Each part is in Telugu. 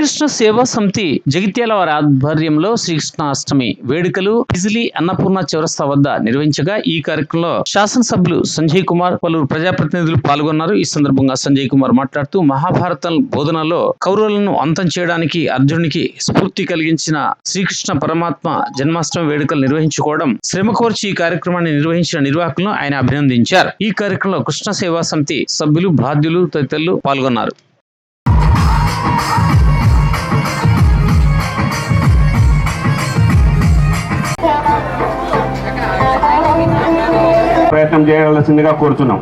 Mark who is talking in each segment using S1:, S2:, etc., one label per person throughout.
S1: శ్రీకృష్ణ సేవా సమితి జగిత్యాల వారి ఆధ్వర్యంలో శ్రీకృష్ణాష్టమి వేడుకలు బిజిలీ అన్నపూర్ణ చౌరస్తా వద్ద నిర్వహించగా ఈ కార్యక్రమంలో శాసనసభ్యులు సంజయ్ కుమార్ పలువురు ప్రజాప్రతినిధులు పాల్గొన్నారు. ఈ సందర్భంగా సంజయ్ కుమార్ మాట్లాడుతూ మహాభారతం బోధనలో కౌరవులను అంతం చేయడానికి అర్జునునికి స్ఫూర్తి కలిగించిన శ్రీకృష్ణ పరమాత్మ జన్మాష్టమి వేడుకలు నిర్వహించుకోవడం శ్రమ కోర్చి ఈ కార్యక్రమాన్ని నిర్వహించిన నిర్వాహకులను ఆయన అభినందించారు. ఈ కార్యక్రమంలో కృష్ణ సేవా సమితి సభ్యులు బాధ్యులు తదితరులు పాల్గొన్నారు.
S2: ప్రయత్నం చేయవలసిందిగా కోరుతున్నాం.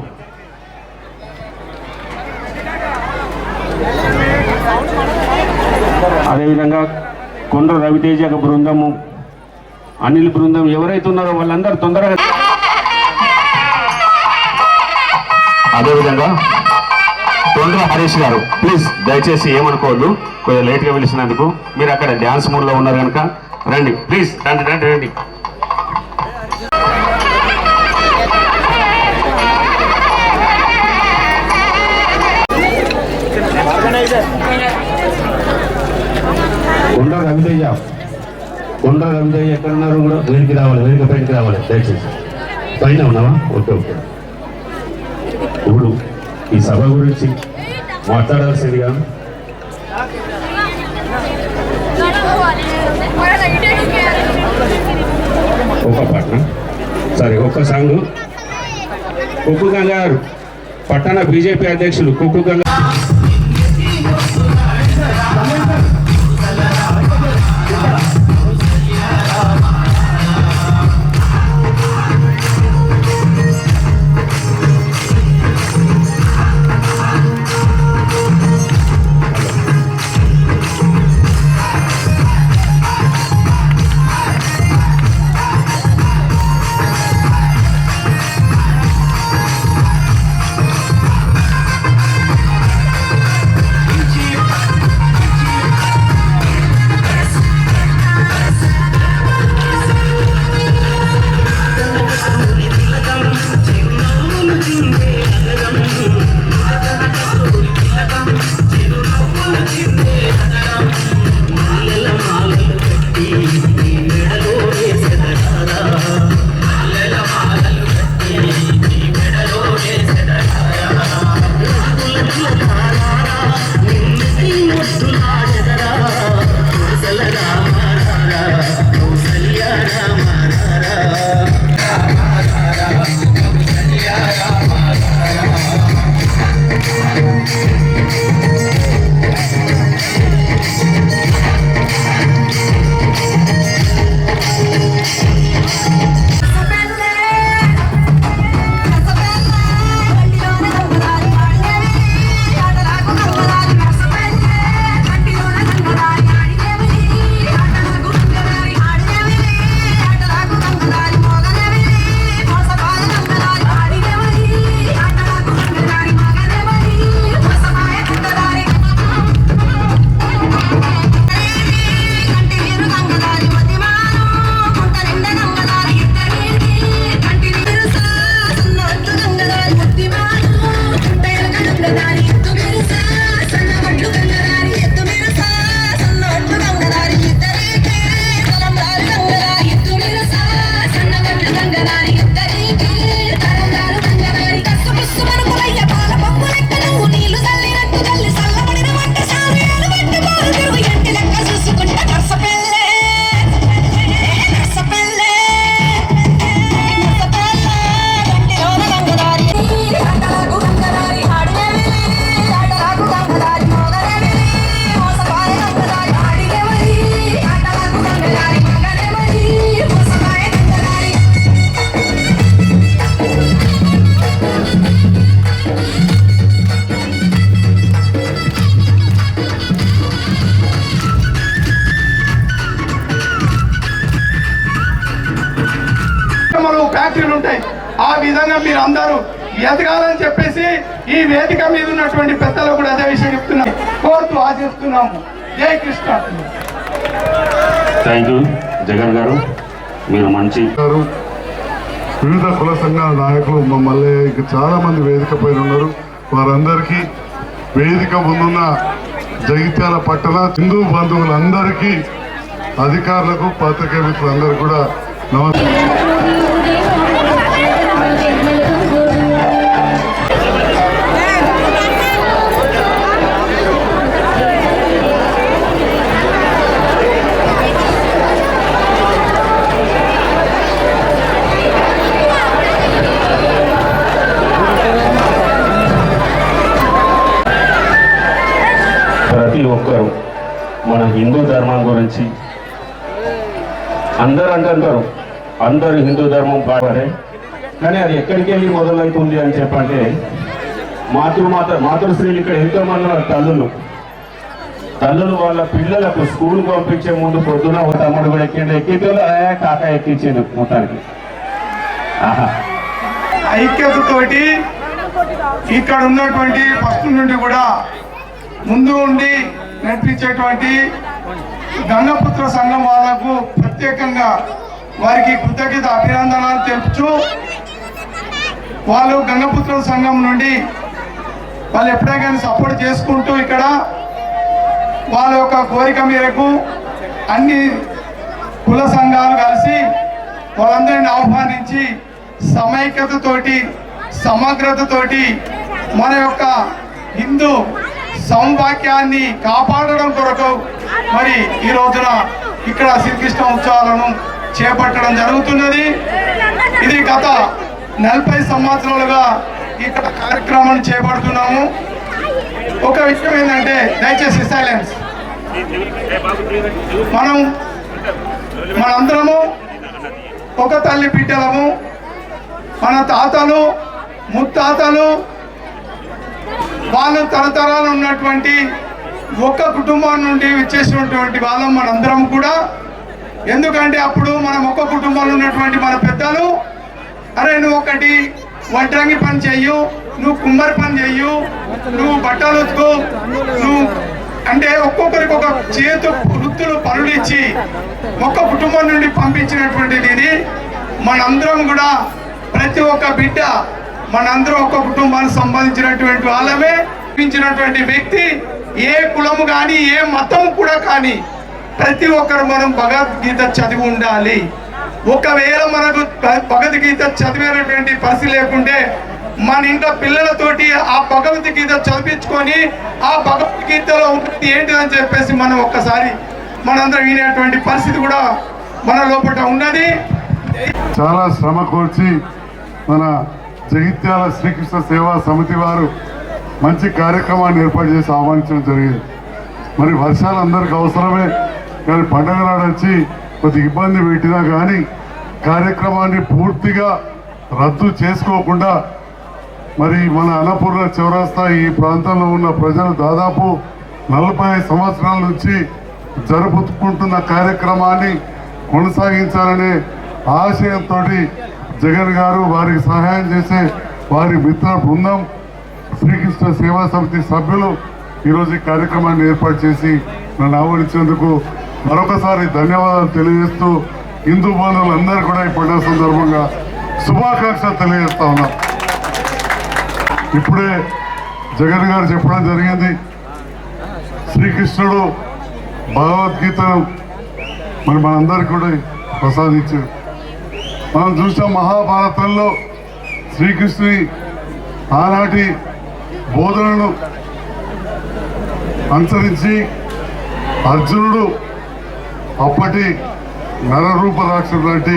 S2: అదేవిధంగా కొండ్ర రవితేజ బృందము అనిల్ బృందం ఎవరైతే ఉన్నారో వాళ్ళందరూ తొందరగా అదేవిధంగా తొండ్ర హరీష్ గారు ప్లీజ్ దయచేసి ఏమనుకోవద్దు కొద్దిగా లేట్గా పిలిచినందుకు. మీరు అక్కడ డ్యాన్స్ మూడ్లో ఉన్నారు కనుక రండి ప్లీజ్ రండి రండి రండి. కొండ రవితయ్య కొండ రవితయ్య ఎక్కడున్నారు కూడా? వేడికి రావాలి వేడిక పైకి రావాలి. దయచేసి. పైన ఉన్నావా? Okay okay. ఇప్పుడు ఈ సభ గురించి మాట్లాడాల్సిందిగా ఒక పాట సరే ఒక్క సాంగ్ కుక్కు గంగారు పట్టణ బీజేపీ అధ్యక్షులు కుక్కు గంగా
S3: ఫ్యాక్టరీలు ఉంటాయి. ఆ విధంగా మీరు అందరూ ఎదగాలని చెప్పేసి ఈ వేదిక మీద ఉన్నటువంటి పెద్దలు కూడా అదే విషయం చెప్తున్నాం కోరుతూ ఆశిస్తున్నాము. జై కృష్ణ.
S2: Thank you. జగన్ గారు మీరు మంచి
S4: వివిధ కుల సంఘాల నాయకులు మమ్మల్ని ఇంకా చాలా మంది వేదిక పైన ఉన్నారు. వారందరికీ వేదిక ముందున్న జగిత్యాల పట్టణ హిందూ బంధువులందరికీ అధికారులకు పత్రికా మిత్రులందరూ కూడా నమస్కారం.
S2: అందరు అంటుంటారు అందరు హిందూ ధర్మం పాడే కానీ అది ఎక్కడికి వెళ్ళి మొదలవుతుంది అని చెప్పంటే మాతృమాత మాతృశ్రీలు ఇక్కడ ఎంతో మంది ఉన్నారు తల్లులు. తల్లులు వాళ్ళ పిల్లలకు స్కూల్ పంపించే ముందు పొద్దున ఒక తమ్ముడు కూడా ఎక్కిండు ఎక్కితే కాక ఎక్కించిండు మొత్తానికి. ఆహా.
S3: ఐక్యతతోటి ఇక్కడ ఉన్నటువంటి ఫస్ట్ నుండి కూడా ముందు ఉండి నడిపించేటువంటి గంగపుత్ర సంఘం వాళ్ళకు ప్రత్యేకంగా వారికి కృతజ్ఞత అభినందనలు తెలుపుచు వాళ్ళు గంగపుత్ర సంఘం నుండి వాళ్ళు ఎప్పుడైనా సపోర్ట్ చేసుకుంటూ ఇక్కడ వాళ్ళ యొక్క కోరిక మేరకు అన్ని కుల సంఘాలు కలిసి వాళ్ళందరిని ఆహ్వానించి సమైక్యతతోటి సమగ్రతతోటి మన యొక్క హిందూ సౌభాగ్యాన్ని కాపాడడం కొరకు మరి ఈ రోజున ఇక్కడ శ్రీకృష్ణ ఉత్సవాలను చేపట్టడం జరుగుతున్నది. ఇది గత నలభై సంవత్సరాలుగా ఇక్కడ కార్యక్రమాన్ని చేపడుతున్నాము. ఒక విషయం ఏంటంటే దయచేసి సైలెన్స్ మనం మనందరము ఒక తల్లి బిడ్డలము. మన తాతలు ముత్తాతలు వాళ్ళు తరతరాలు ఉన్నటువంటి ఒక్క కుటుంబం నుండి వచ్చేసినటువంటి వాళ్ళం మనందరం కూడా. ఎందుకంటే అప్పుడు మనం ఒక్క కుటుంబంలో ఉన్నటువంటి మన పెద్దలు అరే నువ్వు ఒకటి వడ్రంగి పని చెయ్యు నువ్వు కుమ్మరి పని చెయ్యు నువ్వు బట్టలు ఉతుకు నువ్వు అంటే ఒక్కొక్కరికి ఒక చేతు వృత్తులు పనులు ఇచ్చి ఒక్క కుటుంబం నుండి పంపించినటువంటిది ఇది. మనందరం కూడా ప్రతి ఒక్క బిడ్డ మనందరం ఒక్క కుటుంబానికి సంబంధించినటువంటి వాళ్ళమే. పంపించినటువంటి వ్యక్తి ఏ కులము కానీ ఏ మతం కూడా కానీ ప్రతి ఒక్కరు మనం భగవద్గీత చదివి ఉండాలి. ఒకవేళ మనకు భగవద్గీత చదివేటటువంటి పరిస్థితి లేకుంటే మన ఇంట్లో పిల్లలతోటి ఆ భగవద్గీత చదివించుకొని ఆ భగవద్గీతలో ఏంటి ఏంటిదని చెప్పేసి మనం ఒక్కసారి మనందరం వినేటువంటి పరిస్థితి కూడా మన లోపల ఉన్నది.
S4: చాలా శ్రమ కోర్చి మన జగిత్యాల శ్రీకృష్ణ సేవా సమితి వారు మంచి కార్యక్రమాన్ని ఏర్పాటు చేసి ఆహ్వానించడం జరిగింది. మరి వర్షాలు అందరికి అవసరమే కానీ పండగ నాడు వచ్చి కొద్ది ఇబ్బంది పెట్టినా కానీ కార్యక్రమాన్ని పూర్తిగా రద్దు చేసుకోకుండా మరి మన అన్నపూర్ణ చౌరస్తా ఈ ప్రాంతంలో ఉన్న ప్రజలు దాదాపు నలభై సంవత్సరాల నుంచి జరుపుకుంటున్న కార్యక్రమాన్ని కొనసాగించాలనే ఆశయంతో జగన్ గారు వారికి సహాయం చేసే వారి మిత్ర బృందం శ్రీకృష్ణ సేవా సమితి సభ్యులు ఈరోజు ఈ కార్యక్రమాన్ని ఏర్పాటు చేసి నన్ను ఆహ్వానించేందుకు మరొకసారి ధన్యవాదాలు తెలియజేస్తూ హిందూ బంధువులందరూ కూడా ఈ పండుగ సందర్భంగా శుభాకాంక్షలు తెలియజేస్తా ఉన్నాం. ఇప్పుడే జగన్ గారు చెప్పడం జరిగింది. శ్రీకృష్ణుడు భగవద్గీతను మరి మనందరికీ కూడా ప్రసాదించారు. మనం చూసాం మహాభారతంలో శ్రీకృష్ణుని ఆనాటి బోధనను అనుసరించి అర్జునుడు అప్పటి నరరూప రాక్షసు లాంటి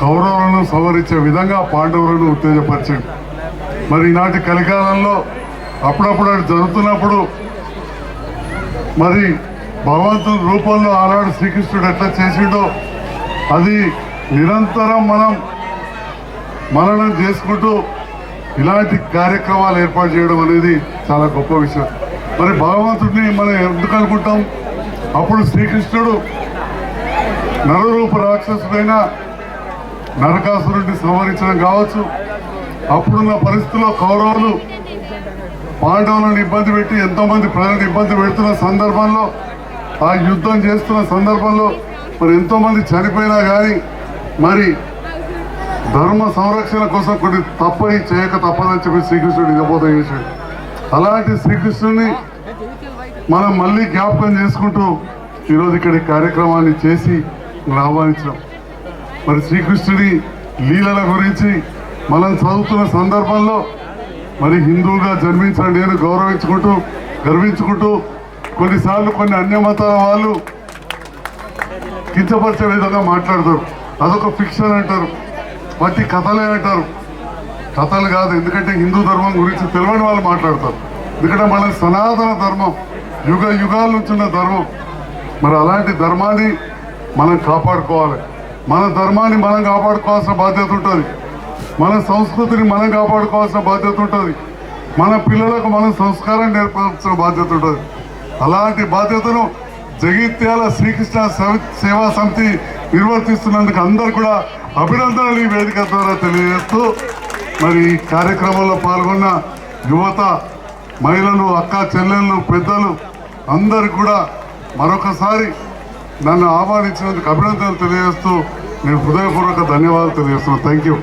S4: కౌరవులను సవరించే విధంగా పాండవులను ఉత్తేజపరిచాడు. మరి ఈనాటి కలికాలంలో అప్పుడప్పుడు అది జరుగుతున్నప్పుడు మరి భగవంతుని రూపంలో ఆనాడు శ్రీకృష్ణుడు ఎట్లా చేసిండో అది నిరంతరం మనం మననం చేసుకుంటూ ఇలాంటి కార్యక్రమాలు ఏర్పాటు చేయడం అనేది చాలా గొప్ప విషయం. మరి భగవంతుడిని మనం ఎందుకు అనుకుంటాం? అప్పుడు శ్రీకృష్ణుడు నరరూప రాక్షసుడైన నరకాసురుడిని సంహరించడం కావచ్చు. అప్పుడున్న పరిస్థితుల్లో కౌరవులు పాండవులను ఇబ్బంది పెట్టి ఎంతోమంది ప్రజలను ఇబ్బంది పెడుతున్న సందర్భంలో ఆ యుద్ధం చేస్తున్న సందర్భంలో మరి ఎంతోమంది చనిపోయినా కానీ మరి ధర్మ సంరక్షణ కోసం కొన్ని తప్పని చేయక తప్పదని చెప్పి శ్రీకృష్ణుడు నిజబోధ చేశాడు. అలాంటి శ్రీకృష్ణుడిని మనం మళ్ళీ జ్ఞాపకం చేసుకుంటూ ఈరోజు ఇక్కడ కార్యక్రమాన్ని చేసి మనం ఆహ్వానించాం మరి శ్రీకృష్ణుడి లీలల గురించి మనం చదువుతున్న సందర్భంలో మరి హిందువుగా జన్మించిన నేను గౌరవించుకుంటూ గర్వించుకుంటూ కొన్నిసార్లు కొన్ని అన్య మతాల వాళ్ళు కించపరిచే విధంగా మాట్లాడతారు. అదొక ఫిక్షన్ అంటారు. వట్టి కథలే అంటారు కథలు కాదు ఎందుకంటే హిందూ ధర్మం గురించి తెలియని వాళ్ళు మాట్లాడతారు. ఎందుకంటే మన సనాతన ధర్మం యుగ యుగాల నుంచి ఉన్న ధర్మం. మరి అలాంటి ధర్మాన్ని మనం కాపాడుకోవాలి. మన ధర్మాన్ని మనం కాపాడుకోవాల్సిన బాధ్యత ఉంటుంది. మన సంస్కృతిని మనం కాపాడుకోవాల్సిన బాధ్యత ఉంటుంది. మన పిల్లలకు మనం సంస్కారం నేర్పాల్సిన బాధ్యత ఉంటుంది. అలాంటి బాధ్యతను జగిత్యాల శ్రీకృష్ణ సేవా సమితి నిర్వర్తిస్తున్నందుకు అందరు కూడా అభినందనలు ఈ వేదిక ద్వారా తెలియజేస్తూ మరి ఈ కార్యక్రమంలో పాల్గొన్న యువత మహిళలు అక్క చెల్లెళ్ళు పెద్దలు అందరు కూడా మరొకసారి నన్ను ఆహ్వానించినందుకు అభినందనలు తెలియజేస్తూ నేను హృదయపూర్వక ధన్యవాదాలు తెలియజేస్తున్నాను. Thank you